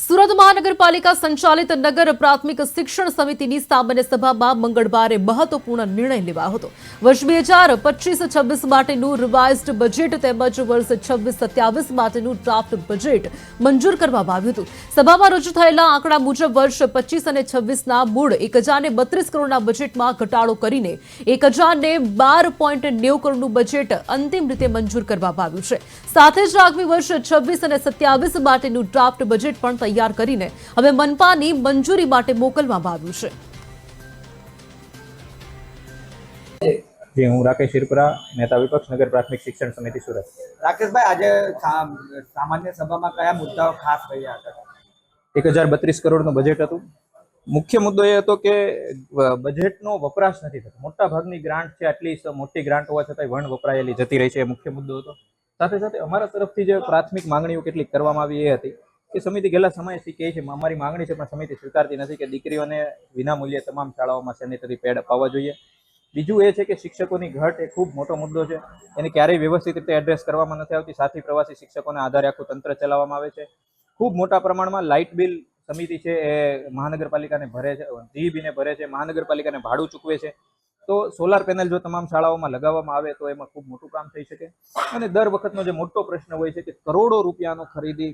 સુરત મહાનગરપાલિકા સંચાલિત નગર પ્રાથમિક શિક્ષણ સમિતિની સામાન્ય સભામાં મંગળવારે મહત્વપૂર્ણ નિર્ણય લેવાયો હતો. વર્ષ બે હજાર પચીસ છવ્વીસ માટેનું રિવાઇઝડ બજેટ તેમજ વર્ષ છવ્વીસ સત્યાવીસ માટેનું ડ્રાફ્ટ બજેટ મંજૂર કરવામાં આવ્યું હતું. સભામાં રજૂ થયેલા આંકડા મુજબ વર્ષ પચીસ અને છવ્વીસના મૂળ એક હજારને બત્રીસ કરોડના બજેટમાં ઘટાડો કરીને એક હજારને બાર પોઈન્ટ નેવું કરોડનું બજેટ અંતિમ રીતે મંજૂર કરવામાં આવ્યું છે. સાથે જ આગામી વર્ષ છવ્વીસ અને સત્યાવીસ માટેનું ડ્રાફ્ટ બજેટ પણ તૈયાર કરીને હવે મનપાની મંજૂરી માટે મોકલવામાં આવ્યું છે. જી હું રાકેશ શિરપુરા નેતા વિપક્ષ નગર પ્રાથમિક શિક્ષણ સમિતિ સુરત. રાકેશભાઈ આજે સામાન્ય સભામાં કયા મુદ્દાઓ ખાસ રહ્યા હતા? એક હજાર બત્રીસ કરોડનું બજેટ હતું. મુખ્ય મુદ્દો એ હતો કે બજેટનો વપરાશ નથી થતો. મોટા ભાગની ગ્રાન્ટ છે આટલી મોટી ગ્રાન્ટ હોવા છતાંય વણ વપરાયેલી જતી રહી છે એ મુખ્ય મુદ્દો હતો. સાથે સાથે અમારા તરફથી જે પ્રાથમિક માંગણીઓ કેટલીક કરવામાં આવી એ હતી. કે સમિતિ ગયેલા સમયથી કહે છે? અમારી માંગણી છે, પણ સમિતિ સ્વીકારતી નથી કે દીકરીઓને વિનામૂલ્યે તમામ શાળાઓમાં સેનેટરી પેડ અપાવવા જોઈએ. બીજું એ છે કે શિક્ષકોની ઘટ એ ખૂબ મોટો મુદ્દો છે. એને ક્યારેય વ્યવસ્થિત રીતે એડ્રેસ કરવામાં નથી આવતી. સાથી પ્રવાસી શિક્ષકોના આધારે આખું તંત્ર ચલાવવામાં આવે છે. ખૂબ મોટા પ્રમાણમાં લાઇટ બિલ સમિતિ છે એ મહાનગરપાલિકાને ભરે છે જીબીને ભરે છે, મહાનગરપાલિકાને ભાડું ચૂકવે છે. તો સોલાર પેનલ જો તમામ શાળાઓમાં લગાવવામાં આવે તો એમાં ખૂબ મોટું કામ થઈ શકે. અને દર વખતનો જે મોટો પ્રશ્ન હોય છે કે કરોડો રૂપિયાનો ખરીદી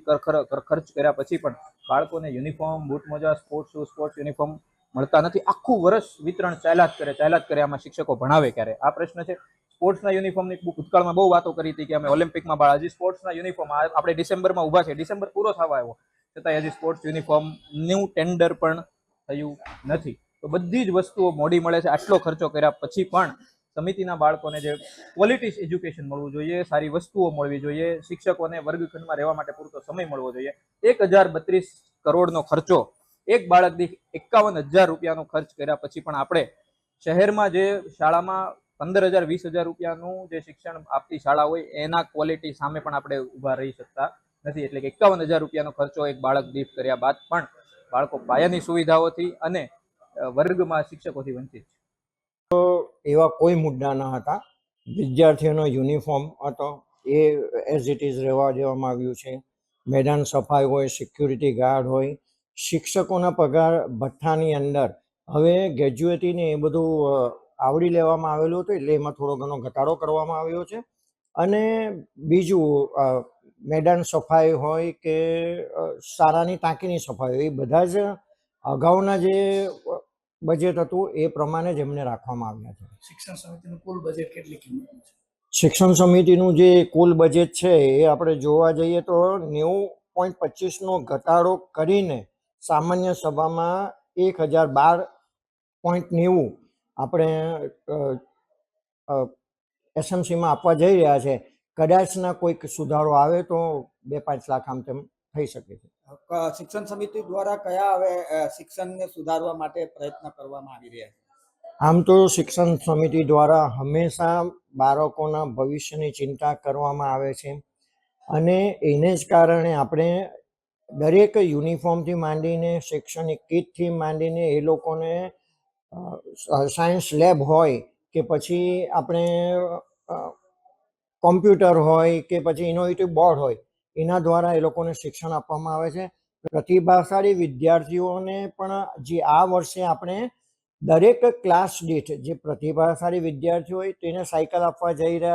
ખર્ચ કર્યા પછી પણ બાળકોને યુનિફોર્મ બૂટ મોજા સ્પોર્ટ્સ શૂઝ સ્પોર્ટ્સ યુનિફોર્મ મળતા નથી. આખું વર્ષ વિતરણ ચાલ્યા જ કરે, ચાલ્યા જ કરે, આમાં શિક્ષકો ભણાવે ક્યારે? આ પ્રશ્ન છે. સ્પોર્ટ્સના યુનિફોર્મની ભૂતકાળમાં બહુ વાતો કરી હતી કે અમે ઓલિમ્પિકમાં બાળ. હજી સ્પોર્ટ્સના યુનિફોર્મ આપણે ડિસેમ્બરમાં ઊભા છે ડિસેમ્બર પૂરો થવા આવ્યો. છતાં હજી સ્પોર્ટ્સ યુનિફોર્મનું ટેન્ડર પણ થયું નથી. તો બધી જ વસ્તુઓ મોડી મળે છે. આટલો ખર્ચો કર્યા પછી પણ સમિતિના બાળકોને જે ક્વોલિટી એજ્યુકેશન મળવું જોઈએ, સારી વસ્તુઓ મળવી જોઈએ, શિક્ષકોને વર્ગખંડમાં રહેવા માટે પૂરતો સમય મળવો જોઈએ. એક હજાર બત્રીસ કરોડનો ખર્ચો એક બાળક દીઠ એકાવન હજાર રૂપિયાનો ખર્ચ કર્યા પછી પણ આપણે શહેરમાં જે શાળામાં પંદર હજાર, વીસ હજાર રૂપિયાનું જે શિક્ષણ આપતી શાળા હોય, એના ક્વોલિટી સામે પણ આપણે ઊભા રહી શકતા નથી. એટલે કે એકાવન હજાર રૂપિયાનો ખર્ચો એક બાળક દીઠ કર્યા બાદ પણ બાળકો પાયાની સુવિધાઓથી અને વર્ગમાં શિક્ષકોથી વંચિત છે. એવા કોઈ મુદ્દા ન હતા. વિદ્યાર્થીઓનો યુનિફોર્મ હતો. એ એઝ ઇટ ઇઝ રહેવા દેવામાં આવ્યું છે. મેદાન સફાઈ હોય સિક્યુરિટી ગાર્ડ હોય, શિક્ષકોના પગાર ભથ્થાની અંદર. હવે ગ્રેજ્યુએટીને એ બધું આવડી લેવામાં આવેલું હતું એટલે એમાં થોડો ઘણો ઘટાડો કરવામાં આવ્યો છે. અને બીજું મેદાન સફાઈ હોય કે સારાની ટાંકીની સફાઈ હોય, એ બધા જ અગાઉના જે બજેટ હતું એ પ્રમાણે જ એમને રાખવામાં આવ્યા છે. શિક્ષણ સમિતિનું કુલ બજેટ કેટલી કિંમત શિક્ષણ સમિતિનું જે કુલ બજેટ છે એ આપણે જોવા જઈએ તો નેવું પોઈન્ટ પચીસનો ઘટાડો કરીને સામાન્ય સભામાં એક હજાર બાર પોઈન્ટ નેવું આપણે એસએમસીમાં આપવા જઈ રહ્યા છે. કદાચના કોઈક સુધારો આવે તો બે પાંચ લાખ આમ તેમ થઈ શકે છે. શિક્ષણ સમિતિ દ્વારા કયા હવે શિક્ષણને સુધારવા માટે પ્રયત્ન કરવામાં આવી રહ્યા છે? આમ તો શિક્ષણ સમિતિ દ્વારા હંમેશા બાળકોના ભવિષ્યની ચિંતા કરવામાં આવે છે અને એને જ કારણે આપણે દરેક યુનિફોર્મથી માંડીને શૈક્ષણિક કીટથી માંડીને એ લોકોને સાયન્સ લેબ હોય કે પછી આપણે કોમ્પ્યુટર હોય કે પછી ઇનોવેટિવ બોર્ડ હોય એના દ્વારા એ લોકોને શિક્ષણ આપવામાં આવે છે. પ્રતિભાશાળી વિદ્યાર્થીઓને પણ જે આ વર્ષે આપણે દરેક ક્લાસ દીઠ જે પ્રતિભાશાળી વિદ્યાર્થીઓ હોય, તેને સાયકલ આપવા જઈ રહ્યા